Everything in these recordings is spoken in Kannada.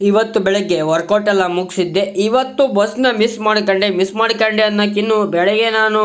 ಇವತ್ತು ಬೆಳಗ್ಗೆ ವರ್ಕೌಟ್ ಎಲ್ಲ ಮುಗಿಸಿದ್ದೆ. ಇವತ್ತು ಬಸ್ನ ಮಿಸ್ ಮಾಡ್ಕೊಂಡೆ. ಮಿಸ್ ಮಾಡ್ಕೊಂಡೆ ಅನ್ನೋಕ್ಕಿನ್ನು ಬೆಳಗ್ಗೆ ನಾನು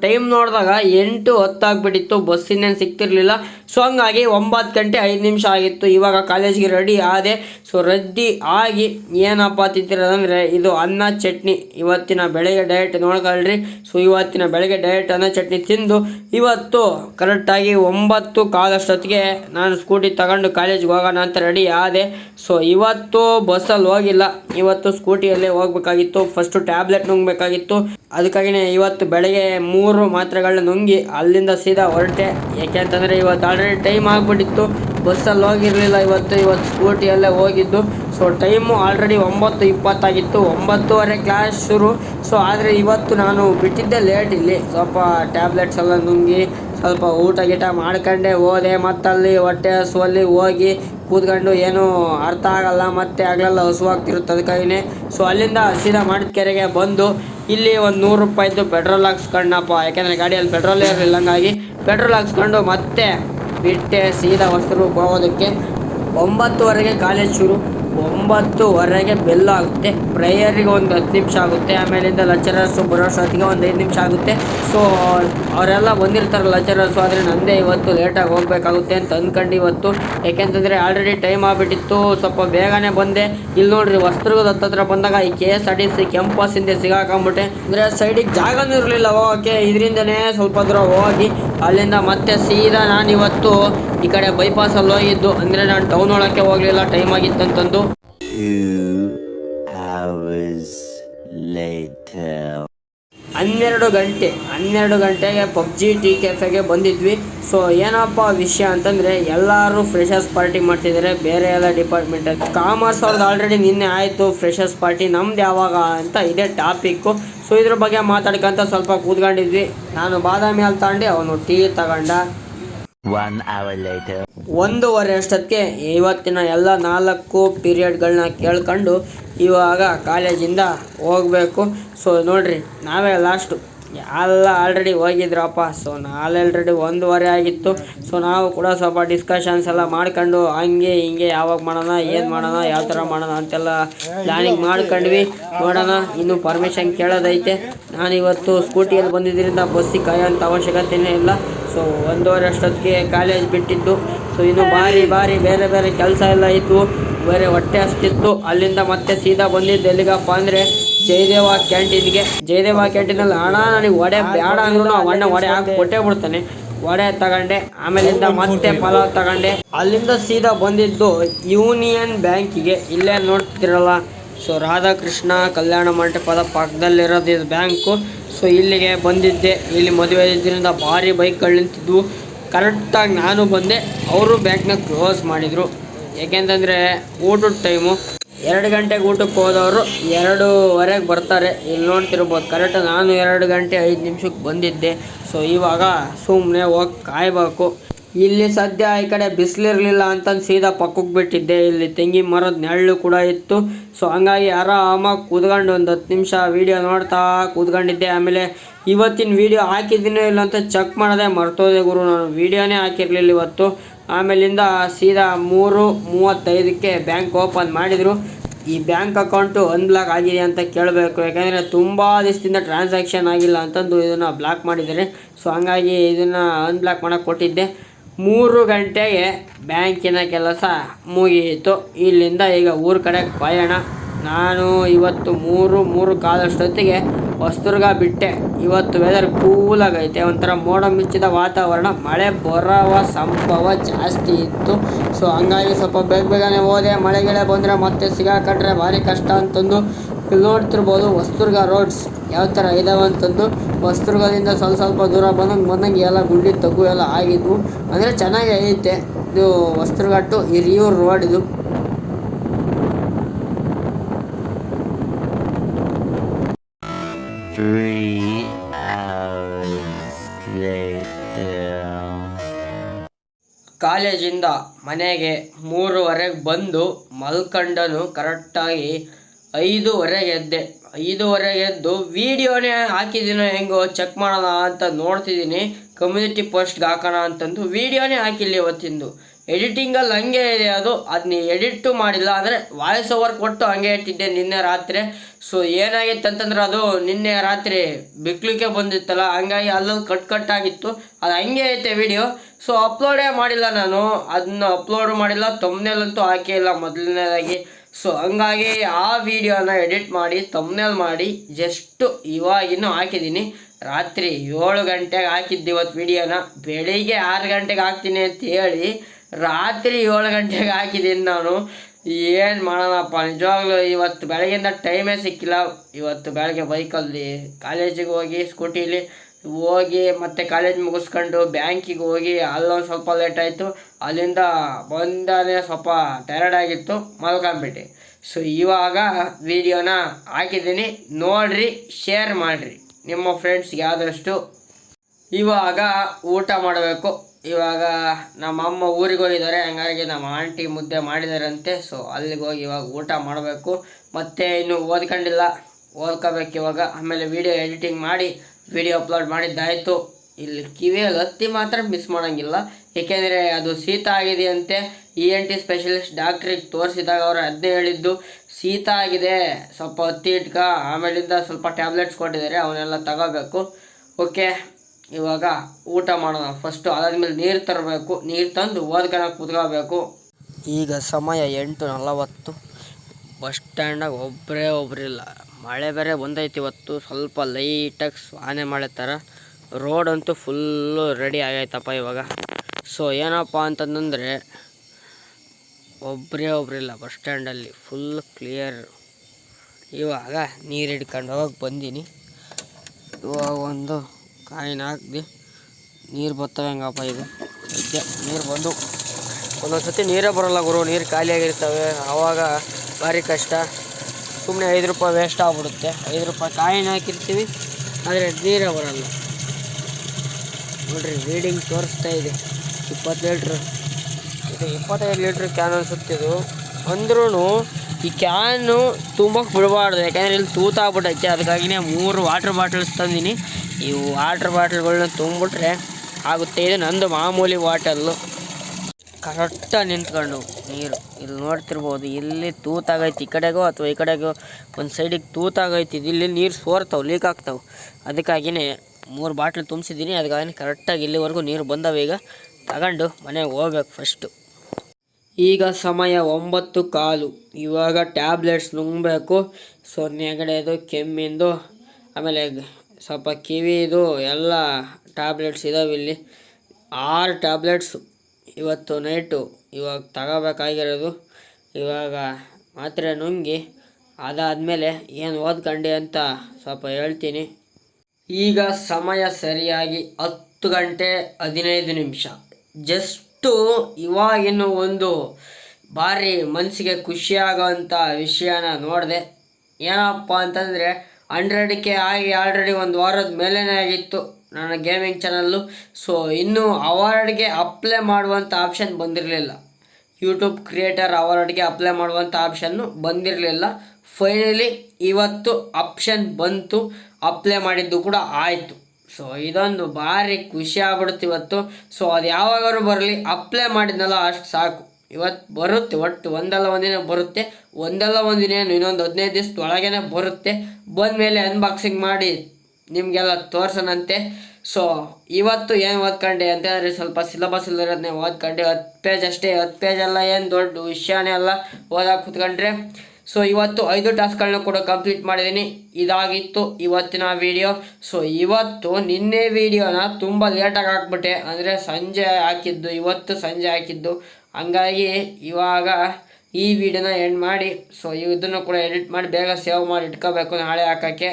ಟೈಮ್ ನೋಡಿದಾಗ ಎಂಟು ಹೊತ್ತಾಗ್ಬಿಟ್ಟಿತ್ತು. ಬಸ್ ಇನ್ನೇನು ಸಿಗ್ತಿರ್ಲಿಲ್ಲ. ಸೊ ಹಂಗಾಗಿ ಒಂಬತ್ತು ಗಂಟೆ ಐದು ನಿಮಿಷ ಆಗಿತ್ತು. ಇವಾಗ ಕಾಲೇಜ್ಗೆ ರೆಡಿ ಆದೆ. ಸೊ ರೆಡಿ ಆಗಿ ಏನಪ್ಪ ತಿಂತಿರೋದಂದರೆ ಇದು ಅನ್ನ ಚಟ್ನಿ. ಇವತ್ತಿನ ಬೆಳಗ್ಗೆ ಡಯಟ್ ನೋಡ್ಕೊಳ್ರಿ ಸೊ ಇವತ್ತಿನ ಬೆಳಗ್ಗೆ ಡಯಟ್ ಅನ್ನ ಚಟ್ನಿ ತಿಂದು, ಇವತ್ತು ಕರೆಕ್ಟಾಗಿ ಒಂಬತ್ತು ಕಾಲಷ್ಟೊತ್ತಿಗೆ ನಾನು ಸ್ಕೂಟಿ ತಗೊಂಡು ಕಾಲೇಜ್ಗೆ ಹೋಗೋಣ ಅಂತ ರೆಡಿ ಆದೆ. ಸೊ ಇವತ್ತು ಬಸ್ಸಲ್ಲಿ ಹೋಗಿಲ್ಲ. ಇವತ್ತು ಸ್ಕೂಟಿಯಲ್ಲೇ ಹೋಗ್ಬೇಕಾಗಿತ್ತು. ಫಸ್ಟು ಟ್ಯಾಬ್ಲೆಟ್ ನುಂಗಬೇಕಾಗಿತ್ತು. ಅದಕ್ಕಾಗಿನೇ ಇವತ್ತು ಬೆಳಗ್ಗೆ ಮೂರು ಮಾತ್ರೆಗಳನ್ನ ನುಂಗಿ ಅಲ್ಲಿಂದ ಸೀದಾ ಹೊರಟೆ. ಯಾಕೆ ಅಂತಂದರೆ ಇವತ್ತು ಆಲ್ರೆಡಿ ಟೈಮ್ ಆಗಿಬಿಟ್ಟಿತ್ತು. ಬಸ್ಸಲ್ಲಿ ಹೋಗಿರಲಿಲ್ಲ ಇವತ್ತು. ಇವತ್ತು ಸ್ಕೂಟಿಯಲ್ಲೇ ಹೋಗಿದ್ದು. ಸೊ ಟೈಮು ಆಲ್ರೆಡಿ ಒಂಬತ್ತು ಇಪ್ಪತ್ತಾಗಿತ್ತು. ಒಂಬತ್ತುವರೆ ಕ್ಲಾಸ್ ಶುರು. ಸೊ ಆದರೆ ಇವತ್ತು ನಾನು ಬಿಟ್ಟಿದ್ದೆ ಲೇಟ್ ಇಲ್ಲಿ. ಸ್ವಲ್ಪ ಟ್ಯಾಬ್ಲೆಟ್ಸ್ ಎಲ್ಲ ನುಂಗಿ, ಸ್ವಲ್ಪ ಊಟ ಗೀಟ ಮಾಡ್ಕೊಂಡೆ ಹೋದೆ. ಮತ್ತಲ್ಲಿ ಹೊಟ್ಟೆ ಹಸುವಲ್ಲಿ ಹೋಗಿ ಕೂತ್ಕೊಂಡು ಏನು ಅರ್ಥ ಆಗಲ್ಲ. ಮತ್ತೆ ಆಗಲೆಲ್ಲ ಹಸುವಾಗ್ತಿರುತ್ತೆ ಅದಕ್ಕಾಗಿನೇ ಸೊ ಅಲ್ಲಿಂದ ಸೀದಾ ಮಾಡಿದ್ಕೆರೆಗೆ ಬಂದು ಇಲ್ಲಿ ಒಂದು ನೂರು ರೂಪಾಯಿದ್ದು ಪೆಟ್ರೋಲ್ ಹಾಕ್ಸ್ಕೊಂಡಪ್ಪ ಯಾಕೆಂದರೆ ಗಾಡಿಯಲ್ಲಿ ಪೆಟ್ರೋಲ್ ಇರಲಿಲ್ಲ ಹಂಗಾಗಿ ಪೆಟ್ರೋಲ್ ಹಾಕ್ಸ್ಕೊಂಡು ಮತ್ತೆ ಬಿಟ್ಟೆ ಸೀದಾ ಹೊಸರು ಹೋಗೋದಕ್ಕೆ ಒಂಬತ್ತುವರೆಗೆ ಕಾಲೇಜ್ ಶುರು. ಒಂಬತ್ತುವರೆಗೆ ಬೆಲ್ ಆಗುತ್ತೆ. ಪ್ರೇಯರಿಗೆ ಒಂದು ಹತ್ತು ನಿಮಿಷ ಆಗುತ್ತೆ. ಆಮೇಲಿಂದ ಲೆಕ್ಚರರ್ಸು ಬರೋಷ್ಟೊತ್ತಿಗೆ ಒಂದು ಐದು ನಿಮಿಷ ಆಗುತ್ತೆ. ಸೊ ಅವರೆಲ್ಲ ಬಂದಿರ್ತಾರೆ ಲೆಕ್ಚರರ್ಸು ಆದರೆ ನಂದೇ ಇವತ್ತು ಲೇಟಾಗಿ ಹೋಗಬೇಕಾಗುತ್ತೆ ಅಂತ ಅಂದ್ಕೊಂಡು ಇವತ್ತು. ಯಾಕೆಂತಂದರೆ ಆಲ್ರೆಡಿ ಟೈಮ್ ಆಗಿಬಿಟ್ಟಿತ್ತು. ಸ್ವಲ್ಪ ಬೇಗನೆ ಬಂದೆ. ಇಲ್ಲಿ ನೋಡ್ರಿ ವಸ್ತ್ರಗದ ಹತ್ತತ್ರ ಬಂದಾಗ ಈ K S R T C campus ಹಿಂದೆ ಸಿಗಾಕೊಂಬಿಟ್ಟೆ ಅಂದರೆ ಸೈಡಿಗೆ ಜಾಗನೂ ಇರಲಿಲ್ಲ ಹೋಗೋಕ್ಕೆ. ಇದರಿಂದನೇ ಸ್ವಲ್ಪ ದೂರ ಹೋಗಿ ಅಲ್ಲಿಂದ ಮತ್ತೆ ಸೀದಾ ನಾನು ಇವತ್ತು ಈ ಕಡೆ ಬೈಪಾಸ್ ಅಲ್ಲಿ ಹೋಗಿದ್ದು ಅಂದ್ರೆ ನಾನು ಟೌನ್ ಒಳಕ್ಕೆ ಹೋಗಲಿಲ್ಲ ಟೈಮ್ ಆಗಿತ್ತಂತಂದು hours later. ಹನ್ನೆರಡು ಗಂಟೆ, ಹನ್ನೆರಡು ಗಂಟೆಗೆ ಪಬ್ಜಿ ಟಿ ಕೆಫೆಗೆ ಬಂದಿದ್ವಿ. ಸೊ ಏನಪ್ಪ ವಿಷಯ ಅಂತಂದರೆ ಎಲ್ಲರೂ ಫ್ರೆಶರ್ಸ್ ಪಾರ್ಟಿ ಮಾಡ್ತಿದ್ದಾರೆ ಬೇರೆ ಎಲ್ಲ ಡಿಪಾರ್ಟ್ಮೆಂಟ್ ಕಾಮರ್ಸ್ ಅವ್ರದ್ದು ಆಲ್ರೆಡಿ ನಿನ್ನೆ ಆಯಿತು ಫ್ರೆಶರ್ಸ್ ಪಾರ್ಟಿ ನಮ್ದು ಯಾವಾಗ ಅಂತ ಇದೇ ಟಾಪಿಕ್ಕು ಸೊ ಇದ್ರ ಬಗ್ಗೆ ಮಾತಾಡ್ಕೊಂತ ಸ್ವಲ್ಪ ಕೂತ್ಕೊಂಡಿದ್ವಿ. ನಾನು ಬಾದಾಮಿ ಅಲ್ಲಿ ತಗೊಂಡೆ ಅವನು ಟೀ ತಗೊಂಡ. One hour later. ಒಂದೂವರೆ ಅಷ್ಟೊತ್ತಿಗೆ ಇವತ್ತಿನ ಎಲ್ಲ ನಾಲ್ಕು ಪೀರಿಯಡ್ಗಳನ್ನ ಕೇಳ್ಕೊಂಡು ಇವಾಗ ಕಾಲೇಜಿಂದ ಹೋಗಬೇಕು ಸೊ ನೋಡ್ರಿ, ನಾವೇ ಲಾಸ್ಟು ಎಲ್ಲ ಆಲ್ರೆಡಿ ಹೋಗಿದ್ರಪ್ಪ. ಸೊ ನಾಳೆ ಆಲ್ರೆಡಿ ಒಂದೂವರೆ ಆಗಿತ್ತು. ಸೊ ನಾವು ಕೂಡ ಸ್ವಲ್ಪ ಡಿಸ್ಕಷನ್ಸ್ ಎಲ್ಲ ಮಾಡ್ಕೊಂಡು ಹಂಗೆ ಹಿಂಗೆ ಯಾವಾಗ ಮಾಡೋಣ, ಏನು ಮಾಡೋಣ, ಯಾವ ಥರ ಮಾಡೋಣ ಅಂತೆಲ್ಲ ಪ್ಲಾನಿಂಗ್ ಮಾಡ್ಕೊಂಡ್ವಿ. ನೋಡೋಣ, ಇನ್ನೂ ಪರ್ಮಿಷನ್ ಕೇಳೋದೈತೆ. ನಾನಿವತ್ತು ಸ್ಕೂಟಿಯಲ್ಲಿ ಬಂದಿದ್ದರಿಂದ ಬಸ್ಸಿಗೆ ಕಾಯೋಂಥ ಅವಶ್ಯಕತೆಯೇ ಇಲ್ಲ. ಸೊ ಒಂದೂವರೆ ಅಷ್ಟೊತ್ತಿಗೆ ಕಾಲೇಜ್ ಬಿಟ್ಟಿದ್ದು ಸೊ ಇನ್ನು ಭಾರಿ ಭಾರಿ ಬೇರೆ ಬೇರೆ ಕೆಲಸ ಎಲ್ಲ ಇತ್ತು ಬೇರೆ ಹೊಟ್ಟೆ ಅಷ್ಟಿತ್ತು ಅಲ್ಲಿಂದ ಮತ್ತೆ ಸೀದಾ ಬಂದಿದ್ದು ಎಲ್ಲಿಗಪ್ಪ ಅಂದರೆ ಜಯದೇವ ಕ್ಯಾಂಟೀನ್ಗೆ. ಜಯದೇವ ಕ್ಯಾಂಟೀನಲ್ಲಿ ಅಣ್ಣ ನನಗೆ ವಡೆ ಬೇಡ ಅಂದ್ರೂ ಅಣ್ಣ ವಡೆ ಹಾಕಿ ಕೊಟ್ಟೆ ಬಿಡ್ತಾನೆ. ವಡೆ ತಗೊಂಡೆ ಆಮೇಲಿಂದ ಮತ್ತೆ ಪಲಾವ್ ತಗೊಂಡೆ. ಅಲ್ಲಿಂದ ಸೀದಾ ಬಂದಿದ್ದು ಯೂನಿಯನ್ ಬ್ಯಾಂಕಿಗೆ. ಇಲ್ಲೇ ನೋಡ್ತಿರಲ್ಲ ಸೊ ರಾಧಾಕೃಷ್ಣ ಕಲ್ಯಾಣ ಮಂಟಪದ ಪಕ್ಕದಲ್ಲಿರೋದು ಇದು ಬ್ಯಾಂಕು. ಸೊ ಇಲ್ಲಿಗೆ ಬಂದಿದ್ದೆ. ಇಲ್ಲಿ ಮದುವೆ ಇದ್ದರಿಂದ ಭಾರಿ ಬೈಕ್ಗಳು ನಿಂತಿದ್ವು. ಕರೆಕ್ಟಾಗಿ ನಾನು ಬಂದೆ. ಅವರು ಬ್ಯಾಂಕ್ನ ಕ್ಲೋಸ್ ಮಾಡಿದರು. ಏಕೆಂತಂದರೆ ಊಟದ ಟೈಮು. ಎರಡು ಗಂಟೆಗೆ ಊಟಕ್ಕೆ ಹೋದವರು ಎರಡೂವರೆಗೆ ಬರ್ತಾರೆ. ಇಲ್ಲಿ ನೋಡ್ತಿರ್ಬೋದು ಕರೆಕ್ಟ್ ನಾನು ಎರಡು ಗಂಟೆ ಐದು ನಿಮಿಷಕ್ಕೆ ಬಂದಿದ್ದೆ. ಸೊ ಇವಾಗ ಸುಮ್ಮನೆ ಹೋಗಿ ಕಾಯಬೇಕು. ಇಲ್ಲಿ ಸದ್ಯ ಈ ಕಡೆ ಬಿಸಿಲಿರಲಿಲ್ಲ ಅಂತಂದು ಸೀದಾ ಪಕ್ಕಕ್ಕೆ ಬಿಟ್ಟಿದ್ದೆ. ಇಲ್ಲಿ ತೆಂಗಿ ಮರದ ನೆರಳು ಕೂಡ ಇತ್ತು. ಸೊ ಹಂಗಾಗಿ ಆರಾಮಾಗಿ ಕೂತ್ಕೊಂಡು ಒಂದು ಹತ್ತು ನಿಮಿಷ ವೀಡಿಯೋ ನೋಡ್ತಾ ಕೂತ್ಕೊಂಡಿದ್ದೆ. ಆಮೇಲೆ ಇವತ್ತಿನ ವೀಡಿಯೋ ಹಾಕಿದ್ದೀನೋ ಇಲ್ಲ ಅಂತ ಚೆಕ್ ಮಾಡೋದೇ ಮರ್ತೋದೆ ಗುರು. ನಾನು ವೀಡಿಯೋನೇ ಹಾಕಿರಲಿಲ್ಲ ಇವತ್ತು. ಆಮೇಲಿಂದ ಸೀದಾ ಮೂರು ಮೂವತ್ತೈದಕ್ಕೆ ಬ್ಯಾಂಕ್ ಓಪನ್ ಮಾಡಿದರು. ಈ ಬ್ಯಾಂಕ್ ಅಕೌಂಟು ಅನ್ಬ್ಲಾಕ್ ಆಗಿದೆ ಅಂತ ಕೇಳಬೇಕು. ಯಾಕಂದರೆ ತುಂಬ ದಿವಸದಿಂದ ಟ್ರಾನ್ಸಾಕ್ಷನ್ ಆಗಿಲ್ಲ ಅಂತಂದು ಇದನ್ನು ಬ್ಲಾಕ್ ಮಾಡಿದ್ದಾರೆ. ಸೊ ಹಂಗಾಗಿ ಇದನ್ನು ಅನ್ಬ್ಲಾಕ್ ಮಾಡೋಕ್ಕೆ ಕೊಟ್ಟಿದ್ದೆ. ಮೂರು ಗಂಟೆಗೆ ಬ್ಯಾಂಕಿನ ಕೆಲಸ ಮುಗಿಯಿತು ಇಲ್ಲಿಂದ ಈಗ ಊರ ಕಡೆ ಪಯಣ. ನಾನು ಇವತ್ತು ಮೂರು ಮೂರು ಕಾಲಷ್ಟೊತ್ತಿಗೆ ಹೊಸದುರ್ಗ ಬಿಟ್ಟೆ. ಇವತ್ತು ವೆದರ್ ಕೂಲಾಗೈತೆ ಒಂಥರ ಮೋಡ ಮಿಚ್ಚಿದ ವಾತಾವರಣ. ಮಳೆ ಬರುವ ಸಂಭವ ಜಾಸ್ತಿ ಇತ್ತು. ಸೊ ಹಂಗಾಗಿ ಸ್ವಲ್ಪ ಬೇಗ ಬೇಗನೆ ಹೋದೆ. ಮಳೆ ಗಿಳೆ ಬಂದರೆ ಮತ್ತೆ ಸಿಗಾಕೊಂಡ್ರೆ ಭಾರಿ ಕಷ್ಟ ಅಂತಂದು ಇಲ್ಲಿ ನೋಡ್ತಿರ್ಬೋದು ಹೊಸದುರ್ಗ ರೋಡ್ಸ್ ಯಾವ ಥರ ಇದಾವೆ ಅಂತಂದು ಹೊಸದುರ್ಗದಿಂದ ಸ್ವಲ್ಪ ಸ್ವಲ್ಪ ದೂರ ಬಂದಂಗೆ ಬಂದಂಗೆ ಎಲ್ಲ ಗುಂಡಿ ತಗ್ಗು ಎಲ್ಲ ಆಗಿದ್ವು. ಅಂದರೆ ಚೆನ್ನಾಗೇ ಐತೆ ಇದು ಹೊಸದುರ್ಗ ಟು ಹಿರಿಯೂರು ರೋಡ್ ಇದು. ಕಾಲೇಜಿಂದ ಮನೆಗೆ ಮೂರುವರೆಗೆ ಬಂದು ಮಲ್ಕಂಡನು ಕರೆಕ್ಟಾಗಿ ಐದೂವರೆಗೆ ಎದ್ದೆ. ಐದೂವರೆಗೆ ಎದ್ದು ವೀಡಿಯೋನೇ ಹಾಕಿದ್ದೀನೋ ಹೆಂಗೋ ಚೆಕ್ ಮಾಡೋಣ ಅಂತ ನೋಡ್ತಿದ್ದೀನಿ. ಕಮ್ಯುನಿಟಿ ಪೋಸ್ಟ್ಗೆ ಹಾಕೋಣ ಅಂತಂದು ವೀಡಿಯೋನೇ ಹಾಕಿಲ್ಲ ಇವತ್ತಿಂದು. ಎಡಿಟಿಂಗಲ್ಲಿ ಹಂಗೆ ಇದೆ ಅದು. ಅದನ್ನ ಎಡಿಟು ಮಾಡಿಲ್ಲ ಅಂದರೆ ವಾಯ್ಸ್ ಓವರ್ ಕೊಟ್ಟು ಹಂಗೆ ಇಟ್ಟಿದ್ದೆ ನಿನ್ನೆ ರಾತ್ರಿ. ಸೊ ಏನಾಗಿತ್ತು ಅಂತಂದ್ರೆ ಅದು ನಿನ್ನೆ ರಾತ್ರಿ ಬಿಕ್ಲಿಕ್ಕೆ ಬಂದಿತ್ತಲ್ಲ, ಹಂಗಾಗಿ ಅಲ್ಲಲ್ಲಿ ಕಟ್ ಕಟ್ ಆಗಿತ್ತು. ಅದು ಹಂಗೆ ಐತೆ ವಿಡಿಯೋ ಸೊ ಅಪ್ಲೋಡೇ ಮಾಡಿಲ್ಲ ನಾನು. ಅದನ್ನ ಅಪ್ಲೋಡ್ ಮಾಡಿಲ್ಲ ತಮ್ಮನೇಲಂತೂ ಹಾಕಿಲ್ಲ ಮೊದಲನೇದಾಗಿ. ಸೊ ಹಂಗಾಗಿ ಆ ವಿಡಿಯೋನ ಎಡಿಟ್ ಮಾಡಿ ತಮ್ಮನೇಲ್ ಮಾಡಿ ಜಸ್ಟು ಇವಾಗಿನೂ ಹಾಕಿದ್ದೀನಿ. ರಾತ್ರಿ ಏಳು ಗಂಟೆಗೆ ಹಾಕಿದ್ದು ಇವತ್ತು ವಿಡಿಯೋನ ಬೆಳಿಗ್ಗೆ ಆರು ಗಂಟೆಗೆ ಹಾಕ್ತೀನಿ ಅಂತ ಹೇಳಿ ರಾತ್ರಿ ಏಳು ಗಂಟೆಗೆ ಹಾಕಿದ್ದೀನಿ ನಾನು. ಏನು ಮಾಡೋಣಪ್ಪ, ನಿಜವಾಗ್ಲೂ ಇವತ್ತು ಬೆಳಗ್ಗೆಯಿಂದ ಟೈಮೇ ಸಿಕ್ಕಿಲ್ಲ. ಇವತ್ತು ಬೆಳಗ್ಗೆ ಬೈಕಲ್ಲಿ ಕಾಲೇಜಿಗೆ ಹೋಗಿ ಸ್ಕೂಟಿಲಿ ಹೋಗಿ, ಮತ್ತೆ ಕಾಲೇಜ್ ಮುಗಿಸ್ಕೊಂಡು ಬ್ಯಾಂಕಿಗೆ ಹೋಗಿ, ಅಲ್ಲೊಂದು ಸ್ವಲ್ಪ ಲೇಟ್ ಆಯಿತು. ಅಲ್ಲಿಂದ ಬಂದಾನೆ ಸ್ವಲ್ಪ ಟೈರ್ಡ್ ಆಗಿತ್ತು ಮಲ್ಕೊಂಬಿಟ್ಟೆ ಸೊ ಇವಾಗ ವಿಡಿಯೋನ ಹಾಕಿದ್ದೀನಿ. ನೋಡ್ರಿ ಶೇರ್ ಮಾಡಿರಿ. ನಿಮ್ಮ ಫ್ರೆಂಡ್ಸ್ಗೆ ಆದಷ್ಟು ಇವಾಗ ಊಟ ಮಾಡಬೇಕು. ಇವಾಗ ನಮ್ಮ ಅಮ್ಮ ಊರಿಗೆ ಹೋಗಿದ್ದಾರೆ. ಹಂಗಾಗಿ ನಮ್ಮ ಆಂಟಿ ಮುದ್ದೆ ಮಾಡಿದಾರಂತೆ. ಸೊ ಅಲ್ಲಿಗೆ ಹೋಗಿ ಇವಾಗ ಊಟ ಮಾಡಬೇಕು. ಮತ್ತೆ ಇನ್ನು ಓದ್ಕೊಂಡಿಲ್ಲ. ಓದ್ಕೋಬೇಕು ಇವಾಗ. ಆಮೇಲೆ ವಿಡಿಯೋ ಎಡಿಟಿಂಗ್ ಮಾಡಿ ವಿಡಿಯೋ ಅಪ್ಲೋಡ್ ಮಾಡಿದ್ದಾಯಿತು. ಇಲ್ಲಿ ಕಿವಿಯಲ್ಲಿ ಹತ್ತಿ ಮಾತ್ರ ಮಿಸ್ ಮಾಡೋಂಗಿಲ್ಲ. ಏಕೆಂದರೆ ಅದು ಶೀತ ಆಗಿದೆ ಅಂತೆ ಇ ಎನ್ ಟಿ ಸ್ಪೆಷಲಿಸ್ಟ್ ಡಾಕ್ಟ್ರಿಗೆ ತೋರಿಸಿದಾಗ ಅವರು ಅದನ್ನೇ ಹೇಳಿದ್ದು. ಶೀತ ಆಗಿದೆ. ಸ್ವಲ್ಪ ಹತ್ತಿ ಇಟ್ಕ. ಆಮೇಲಿಂದ ಸ್ವಲ್ಪ ಟ್ಯಾಬ್ಲೆಟ್ಸ್ ಕೊಟ್ಟಿದ್ದಾರೆ. ಅವನ್ನೆಲ್ಲ ತಗೋಬೇಕು. ಓಕೆ ಇವಾಗ ಊಟ ಮಾಡೋಣ. ಫಸ್ಟು ಅದಾದ್ಮೇಲೆ ನೀರು ತರಬೇಕು. ನೀರು ತಂದು ಓದ್ಕನ ಕುತ್ಕೋಬೇಕು. ಈಗ ಸಮಯ ಎಂಟು ನಲವತ್ತು ಬಸ್ ಸ್ಟ್ಯಾಂಡಾಗ ಒಬ್ಬರೇ ಒಬ್ಬರಿಲ್ಲ ಮಳೆ ಬೇರೆ ಬಂದೈತಿ ಇವತ್ತು. ಸ್ವಲ್ಪ ಲೈಟಾಗಿ ಸ್ವಾನೆ ಮಳೆ ಥರ ರೋಡ್ ಅಂತೂ ಫುಲ್ಲು ರೆಡಿ ಆಗೈತಪ್ಪ ಇವಾಗ. ಸೊ ಏನಪ್ಪ ಅಂತಂದರೆ ಒಬ್ಬರೇ ಒಬ್ಬರಿಲ್ಲ ಬಸ್ ಸ್ಟ್ಯಾಂಡಲ್ಲಿ ಫುಲ್ ಕ್ಲಿಯರ್ ಇವಾಗ ನೀರು ಹಿಡ್ಕೊಂಡು ಹೋಗಕ್ಕೆ ಬಂದೀನಿ. ಇವಾಗ ಒಂದು ಕಾಯಿನ ಹಾಕಿದೆ ನೀರು ಬರ್ತವೆ ಹೆಂಗಪ್ಪ ಇದು. ಸದ್ಯ ನೀರು ಬಂದು ಒಂದೊಂದು ಸತಿ ನೀರೇ ಬರೋಲ್ಲ ಗುರು, ನೀರು ಖಾಲಿಯಾಗಿರ್ತವೆ. ಆವಾಗ ಭಾರಿ ಕಷ್ಟ. ಸುಮ್ಮನೆ ಐದು ರೂಪಾಯಿ ವೇಸ್ಟ್ ಆಗಿಬಿಡುತ್ತೆ. ಐದು ರೂಪಾಯಿ ಕಾಯಿನ ಹಾಕಿರ್ತೀವಿ, ಆದರೆ ನೀರೇ ಬರಲ್ಲ. ನೋಡ್ರಿ ರೀಡಿಂಗ್ ತೋರಿಸ್ತಾ ಇದೆ. ಇಪ್ಪತ್ತು ಲೀಟ್ರ್ ಇದು ಇಪ್ಪತ್ತೈದು ಲೀಟ್ರ್ ಕ್ಯಾನ್ ಅನ್ಸುತ್ತಿದ್ದು ಅಂದ್ರೂ ಈ ಕ್ಯಾನು ತುಂಬಕ್ಕೆ ಬಿಡಬಾರ್ದು. ಯಾಕಂದರೆ ಇಲ್ಲಿ ತೂತಾಗ್ಬಿಟ್ಟೈತೆ. ಅದಕ್ಕಾಗಿನೇ ಮೂರು ವಾಟ್ರ್ ಬಾಟಲ್ಸ್ ತಂದೀನಿ. ಈ ವಾಟ್ರ್ ಬಾಟಲ್ಗಳನ್ನ ತುಂಬಿಟ್ರೆ ಆಗುತ್ತೆ. ಇದು ನಂದು ಮಾಮೂಲಿ ಬಾಟಲ್ಲು. ಕರೆಕ್ಟಾಗಿ ನಿಂತ್ಕೊಂಡು ನೀರು. ಇಲ್ಲಿ ನೋಡ್ತಿರ್ಬೋದು, ಇಲ್ಲಿ ತೂತಾಗೈತಿ ಈ ಕಡೆಗೋ ಅಥವಾ ಈ ಕಡೆಗೋ? ಒಂದು ಸೈಡಿಗೆ ತೂತಾಗೈತಿ ಇಲ್ಲಿ ನೀರು ಸೋರ್ತಾವೆ ಲೀಕ್ ಆಗ್ತಾವೆ. ಅದಕ್ಕಾಗಿಯೇ ಮೂರು ಬಾಟ್ಲ್ ತುಂಬಿಸಿದ್ದೀನಿ. ಅದಕ್ಕಾಗಿ ಕರೆಕ್ಟಾಗಿ ಇಲ್ಲಿವರೆಗೂ ನೀರು ಬಂದವೆ. ಈಗ ತಗೊಂಡು ಮನೆಗೆ ಹೋಗ್ಬೇಕು ಫಸ್ಟು ಈಗ ಸಮಯ ಒಂಬತ್ತು ಕಾಲು. ಇವಾಗ ಟ್ಯಾಬ್ಲೆಟ್ಸ್ ನುಂಗಬೇಕು. ಸೊ ನೆಗಡೆದು ಕೆಮ್ಮಿಂದು ಆಮೇಲೆ ಸ್ವಲ್ಪ ಕಿವಿದು ಎಲ್ಲ ಟ್ಯಾಬ್ಲೆಟ್ಸ್ ಇದಾವೆ ಇಲ್ಲಿ. ಆರು ಟ್ಯಾಬ್ಲೆಟ್ಸ್ ಇವತ್ತು ನೈಟು ಇವಾಗ ತಗೋಬೇಕಾಗಿರೋದು. ಇವಾಗ ಮಾತ್ರೆ ನುಂಗಿ ಅದಾದಮೇಲೆ ಏನು ಓದ್ಕಂಡೆ ಅಂತ ಸ್ವಲ್ಪ ಹೇಳ್ತೀನಿ. ಈಗ ಸಮಯ ಸರಿಯಾಗಿ ಹತ್ತು ಗಂಟೆ ಹದಿನೈದು ನಿಮಿಷ. ಜಸ್ಟು ಇವಾಗಿನ ಒಂದು ಭಾರಿ ಮನಸ್ಸಿಗೆ ಖುಷಿಯಾಗೋವಂಥ ವಿಷಯನ ನೋಡಿದೆ. ಏನಪ್ಪ ಅಂತಂದರೆ ಹಂಡ್ರೆಡ್ಗೆ ಆಗಿ ಆಲ್ರೆಡಿ ಒಂದು ವಾರದ ಮೇಲೇ ಆಗಿತ್ತು ನನ್ನ ಗೇಮಿಂಗ್ ಚಾನಲ್ಲು ಸೊ ಇನ್ನೂ ಅವಾರ್ಡ್ಗೆ ಅಪ್ಲೈ ಮಾಡುವಂಥ ಆಪ್ಷನ್ ಬಂದಿರಲಿಲ್ಲ. ಯೂಟ್ಯೂಬ್ ಕ್ರಿಯೇಟರ್ ಅವಾರ್ಡ್ಗೆ ಅಪ್ಲೈ ಮಾಡುವಂಥ ಆಪ್ಷನ್ನು ಬಂದಿರಲಿಲ್ಲ. ಫೈನಲಿ ಇವತ್ತು ಆಪ್ಷನ್ ಬಂತು. ಅಪ್ಲೈ ಮಾಡಿದ್ದು ಕೂಡ ಆಯಿತು. ಸೊ ಇದೊಂದು ಭಾರಿ ಖುಷಿ ಆಗ್ಬಿಡುತ್ತೆ ಇವತ್ತು. ಸೊ ಅದು ಯಾವಾಗಾದ್ರೂ ಬರಲಿ ಅಪ್ಲೈ ಮಾಡಿದ್ನಲ್ಲ ಅಷ್ಟು ಸಾಕು. ಇವತ್ತು ಬರುತ್ತೆ, ಒಟ್ಟು ಒಂದಲ್ಲ ಒಂದಿನ ಬರುತ್ತೆ. ಒಂದಲ್ಲ ಒಂದಿನ ಇನ್ನೊಂದು ಹದಿನೈದು ದಿವಸದೊಳಗೇನೆ ಬರುತ್ತೆ. ಬಂದಮೇಲೆ ಅನ್ಬಾಕ್ಸಿಂಗ್ ಮಾಡಿ ನಿಮಗೆಲ್ಲ ತೋರ್ಸೋಣಂತೆ ಸೊ ಇವತ್ತು ಏನು ಓದ್ಕೊಂಡೆ ಅಂತಂದರೆ ಸ್ವಲ್ಪ ಸಿಲಬಸ್ ಇಲ್ಲಿರೋದನ್ನೇ ಓದ್ಕೊಂಡೆ. ಹತ್ತು ಪೇಜ್ ಅಷ್ಟೇ, ಹತ್ತು ಪೇಜ್ ಎಲ್ಲ ಏನು ದೊಡ್ಡ ವಿಷಯನೇ ಅಲ್ಲ ಓದಕ್ಕೆ ಕೂತ್ಕೊಂಡ್ರೆ. ಸೊ ಇವತ್ತು ಐದು ಟಾಸ್ಕ್ಗಳನ್ನ ಕೂಡ ಕಂಪ್ಲೀಟ್ ಮಾಡಿದ್ದೀನಿ ಇದಾಗಿತ್ತು ಇವತ್ತಿನ ವಿಡಿಯೋ ಸೊ ಇವತ್ತು ನಿನ್ನೆ ವಿಡಿಯೋನ ತುಂಬ ಲೇಟಾಗಿ ಹಾಕ್ಬಿಟ್ಟೆ. ಅಂದರೆ ಸಂಜೆ ಹಾಕಿದ್ದು, ಇವತ್ತು ಸಂಜೆ ಹಾಕಿದ್ದು. ಹಂಗಾಗಿ ಇವಾಗ ಈ ವಿಡಿಯೋನ ಎಂಡ್ ಮಾಡಿ ಸೊ ಇದನ್ನು ಕೂಡ ಎಡಿಟ್ ಮಾಡಿ, ಬೇಗ ಸೇವ್ ಮಾಡಿ ಇಟ್ಕೋಬೇಕು ನಾಳೆ ಹಾಕೋಕ್ಕೆ.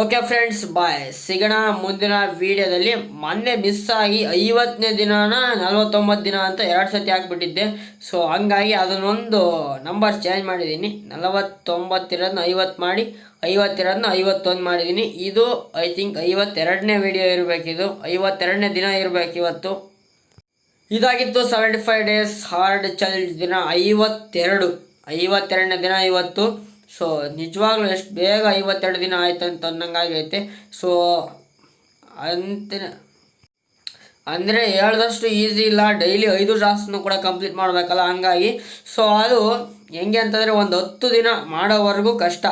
ಓಕೆ ಫ್ರೆಂಡ್ಸ್ ಬಾಯ್ ಸಿಗೋಣ ಮುಂದಿನ ವಿಡಿಯೋದಲ್ಲಿ. ಮೊನ್ನೆ ಮಿಸ್ ಆಗಿ ಐವತ್ತನೇ ದಿನಾನ ನಲ್ವತ್ತೊಂಬತ್ತು ದಿನ ಅಂತ ಎರಡು ಸತಿ ಹಾಕ್ಬಿಟ್ಟಿದ್ದೆ ಸೊ ಹಂಗಾಗಿ ಅದನ್ನೊಂದು ನಂಬರ್ ಚೇಂಜ್ ಮಾಡಿದ್ದೀನಿ. ನಲವತ್ತೊಂಬತ್ತಿರೋದನ್ನ ಐವತ್ತು ಮಾಡಿ ಐವತ್ತಿರೋದನ್ನ ಐವತ್ತೊಂದು ಮಾಡಿದ್ದೀನಿ. ಇದು ಐ ಥಿಂಕ್ ಐವತ್ತೆರಡನೇ ವಿಡಿಯೋ ಇರಬೇಕಿದು. ಐವತ್ತೆರಡನೇ ದಿನ ಇರಬೇಕು ಇವತ್ತು. ಇದಾಗಿತ್ತು seventy five days hard challenge ದಿನ ಐವತ್ತೆರಡು. ಐವತ್ತೆರಡನೇ ದಿನ ಇವತ್ತು ಸೊ ನಿಜವಾಗ್ಲೂ ಎಷ್ಟು ಬೇಗ ಐವತ್ತೆರಡು ದಿನ ಆಯ್ತು ಅಂತ ಅನ್ನಂಗಾಗೈತೆ ಸೊ ಅಂತ ಅಂದರೆ ಹೇಳ್ದಷ್ಟು ಈಸಿ ಇಲ್ಲ. ಡೈಲಿ ಐದು ಟಾಸ್ಕ್ನು ಕೂಡ ಕಂಪ್ಲೀಟ್ ಮಾಡಬೇಕಲ್ಲ ಹಂಗಾಗಿ. ಸೊ ಅದು ಹೆಂಗೆ ಅಂತಂದರೆ ಒಂದು ಹತ್ತು ದಿನ ಮಾಡೋವರೆಗೂ ಕಷ್ಟ.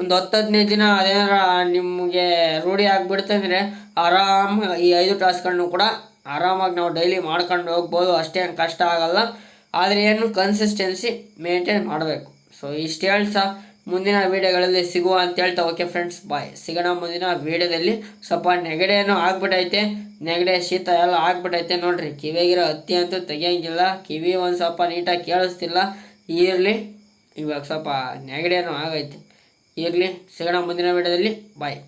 ಒಂದು ಹತ್ತು ಹದಿನೈದು ದಿನ ಅದೇನಾರ ನಿಮಗೆ ರೂಢಿ ಆಗಿಬಿಡ್ತಂದರೆ ಆರಾಮ ಈ ಐದು ಟಾಸ್ಕ್ಗಳನ್ನು ಕೂಡ ಆರಾಮಾಗಿ ನಾವು ಡೈಲಿ ಮಾಡ್ಕೊಂಡು ಹೋಗ್ಬೋದು ಅಷ್ಟೇನು ಕಷ್ಟ ಆಗಲ್ಲ. ಆದರೆ ಏನು ಕನ್ಸಿಸ್ಟೆನ್ಸಿ ಮೇಂಟೈನ್ ಮಾಡಬೇಕು. ಸೊ ಇಷ್ಟು ಹೇಳ್ತಾ ಮುಂದಿನ ವೀಡಿಯೋಗಳಲ್ಲಿ ಸಿಗುವ ಅಂತ ಹೇಳ್ತಾ. ಓಕೆ ಫ್ರೆಂಡ್ಸ್ ಬಾಯ್ ಸಿಗೋಣ ಮುಂದಿನ ವೀಡಿಯೋದಲ್ಲಿ. ಸ್ವಲ್ಪ ನೆಗಡೆ ಏನೋ ಆಗ್ಬಿಟ್ಟೈತೆ ನೆಗಡೆ, ಶೀತ ಎಲ್ಲ ಆಗ್ಬಿಟ್ಟೈತೆ ನೋಡ್ರಿ. ಕಿವಿಯಾಗಿರೋ ಹತ್ತಿ ಅಂತೂ ತೆಗಿಯಂಗಿಲ್ಲ. ಕಿವಿ ಒಂದು ಸ್ವಲ್ಪ ನೀಟಾಗಿ ಕೇಳಿಸ್ತಿಲ್ಲ. ಇರಲಿ, ಇವಾಗ ಸ್ವಲ್ಪ ನೆಗಡೆ ಆಗೈತೆ. ಇರಲಿ, ಸಿಗೋಣ ಮುಂದಿನ ವೀಡಿಯೋದಲ್ಲಿ. ಬಾಯ್